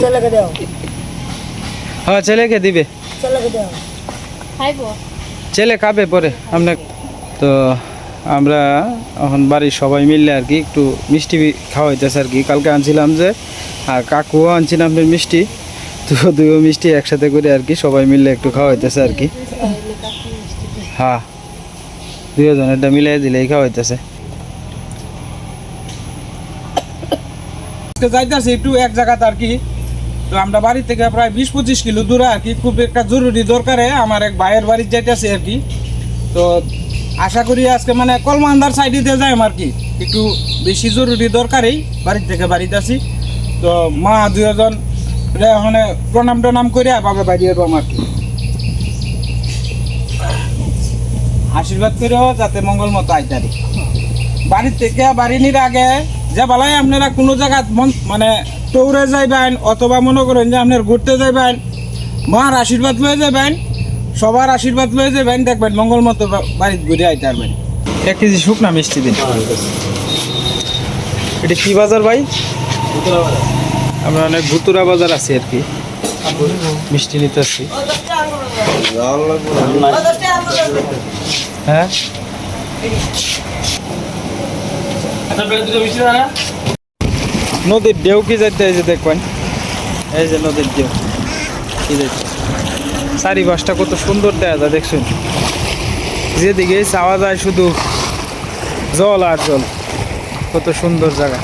ছেলেকে দাও। হ্যাঁ ছেলেকে দিবে। ছেলেকে দাও। খাইবো। ছেলে খাবে পরে। আমরা তো আমরা এখন বাড়ির সবাই মিললে আর কি একটু মিষ্টি খাওয়াইতেছে আর কি। কালকে আনছিলাম যে আর কাকুও আনছিলাম মিষ্টি। তো দুইও মিষ্টি একসাথে করে আর কি সবাই মিললে একটু খাওয়াইতেছে আর কি। হ্যাঁ দুজন এটা মিলাই দিলেই খাওয়াইতেছে। যাইতেছি একটু এক জায়গাতে আর কি। তো আমরা বাড়ি থেকে প্রায় বিশ পঁচিশ কিলো দূরে আর কি, খুব একটা জরুরি দরকারে আমার এক ভাইয়ের বাড়ি যাইতেছে আর কি। তো আশা করি আজকে মানে কলমান্দার সাইডে দিয়ে যাই আর কি, একটু বেশি জরুরি দরকারেই বাড়ি থেকে বাড়িতে আসি তো মা দুজন মানে প্রণাম টনাম করে বাবা বাড়ি এরকম আর কি। আশীর্বাদ করেও যাতে মঙ্গল মতো আইতারি বাড়ির থেকে বাড়ি নির আগে যে বেলায় আপনারা কোনো জায়গা মানে টৌরে যাইবেন অথবা মনে করেন যে আপনার ঘুরতে যাইবেন, মার আশীর্বাদ লয়ে যাবেন সবার আশীর্বাদ লয়ে যাবেন দেখবেন মঙ্গল মতো ঘুরে আইতে পারবেন। এক কেজি শুকনা মিষ্টি দিন। এটা কি বাজার ভাই? আমরা অনেক ভুতুরা বাজার আছি আর কি। মিষ্টি নিতে আসছি। হ্যাঁ? নদীর ঢেউ কি যাইতে, এই যে দেখবেন। এই যে নদীর ঢেউ, কি যাইতে। চারিপাশটা কত সুন্দর দেখা যায়, দেখছেন? যেদিকে চাওয়া যায় শুধু জল আর জল। কত সুন্দর জায়গা।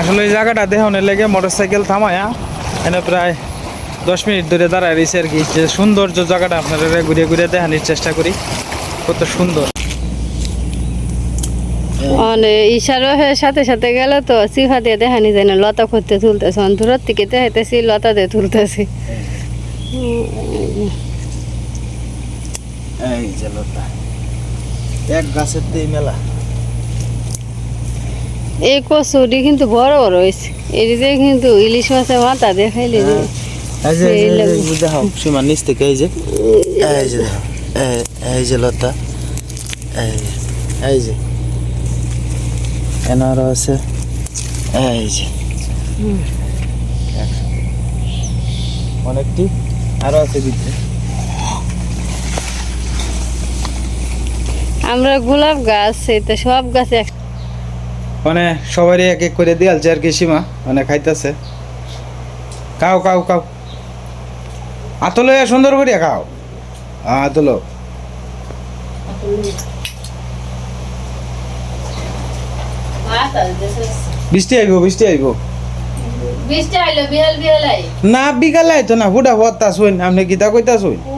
আসলে এই জায়গাটা দেহনের লেগে মোটর সাইকেল থামায়া এনে প্রায় দশ মিনিট ধরে দাঁড়ায় রয়েছে আর কি। যে সৌন্দর্য জায়গাটা আপনারা ঘুরে ঘুরে দেখানোর চেষ্টা করি। কত সুন্দর। সাথে সাথে গেলে তো সিফা দিয়ে দেখানি যায় না লতা করতে তুলতেছে থেকে দেখাইতেছি লতা দিয়ে তুলতেছি। এই যে লতা। এক গাছের দিয়ে মেলা। এই কচুরি কিন্তু বড় বড় হয়েছে কিন্তু ইলিশ মাছের মাথা দেখাইলে যে এই যে এই যে- সেই এই লাগবে। যে দেখো সীমা নিচ থেকে এই যে এই যে এই- এই যে লতা এই এই যে এনারও আছে এই যে অনেকটি আরও আছে ভিতরে আমরা গোলাপ গাছ এটা সব গাছে মানে সবারই এক এক করে দিয়ালছে আর কি সীমা মানে খাইতেছে। খাও খাও খাও আতলো সুন্দর করে খাও। আতলো। বৃষ্টি আইব বৃষ্টি আইব। না বিকালে আইতো না হুডা হতা শুন আপনি কিতা কইতা শুন ও